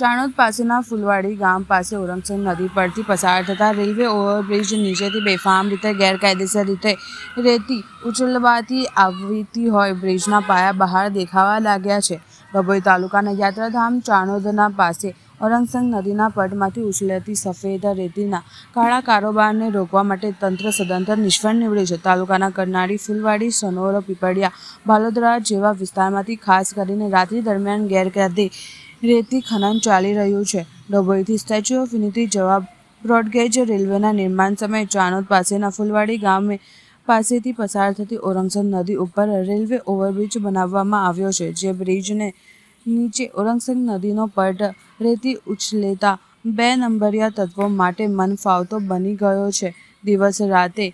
ચાણોદ પાસેના ફુલવાડી ગામ પાસે ઓરંગસંગ નદી પરથી પસાર થતા રેલવે ઓવરબ્રિજ નીચેથી બેફામ રીતે ગેરકાયદેસર રીતે રેતી ઉછળવાથી આવતી હોય બ્રિજના પાયા બહાર દેખાવા લાગ્યા છે. ડભોઈ તાલુકાના યાત્રાધામ ચાણોદના પાસે ઓરંગસંગ નદીના પટમાંથી ઉછળતી સફેદ રેતીના કાળા કારોબારને રોકવા માટે તંત્ર સદંતર નિષ્ફળ નીવડ્યું છે. તાલુકાના કરનાળી ફૂલવાડી, સનોર, પીપળિયા, ભાલોદરા જેવા વિસ્તારમાંથી ખાસ કરીને રાત્રિ દરમિયાન ગેરકાયદે રેતી ખનન ચાલી રહ્યું છે. ડભોઈથી સ્ટેચ્યુ ઓફ યુનિટી જવા બ્રોડગેજ રેલવેના નિર્માણ સમયે ચાણોદ પાસેના ફુલવાડી ગામે પાસેથી પસાર થતી ઓરંગસંગ નદી ઉપર રેલવે ઓવરબ્રિજ બનાવવામાં આવ્યો છે, જે બ્રિજને નીચે ઓરંગસંગ નદીનો પટ રેતી ઉછલેતા બે નંબરિયા તત્વો માટે મન ફાવતો બની ગયો છે. દિવસ રાતે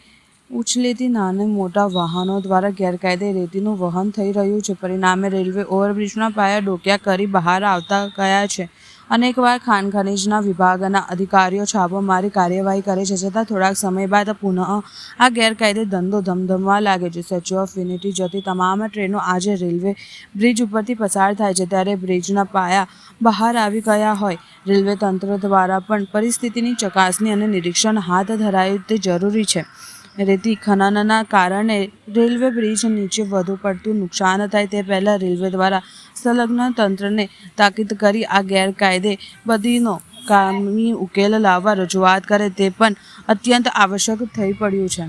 ઉછલેતી નાના મોટા વાહનો દ્વારા ગેરકાયદે રેતીનું વહન થઈ રહ્યું છે. પરિણામે રેલવે ઓવરબ્રિજના પાયા ડોક્યા કરી બહાર આવતા ગયા છે. અનેકવાર ખાણ ખનીજના વિભાગના અધિકારીઓ છાપો મારી કાર્યવાહી કરે છે છતાં થોડાક સમય બાદ પુનઃ આ ગેરકાયદે ધંધો ધમધમવા લાગે છે. સ્ટેચ્યુ ઓફ યુનિટી જતી તમામ ટ્રેનો આજે રેલવે બ્રિજ ઉપરથી પસાર થાય છે ત્યારે બ્રિજના પાયા બહાર આવી ગયા હોય. રેલવે તંત્ર દ્વારા પણ પરિસ્થિતિની ચકાસણી અને નિરીક્ષણ હાથ ધરાયું તે જરૂરી છે. રેતી ખનનના કારણે રેલવે બ્રિજ નીચે વધુ પડતું નુકસાન થાય તે પહેલાં રેલવે દ્વારા સંલગ્ન તંત્રને તાકીદ કરી આ ગેરકાયદે બધીનો કામની ઉકેલ લાવવા રજૂઆત કરે તે પણ અત્યંત આવશ્યક થઈ પડ્યું છે.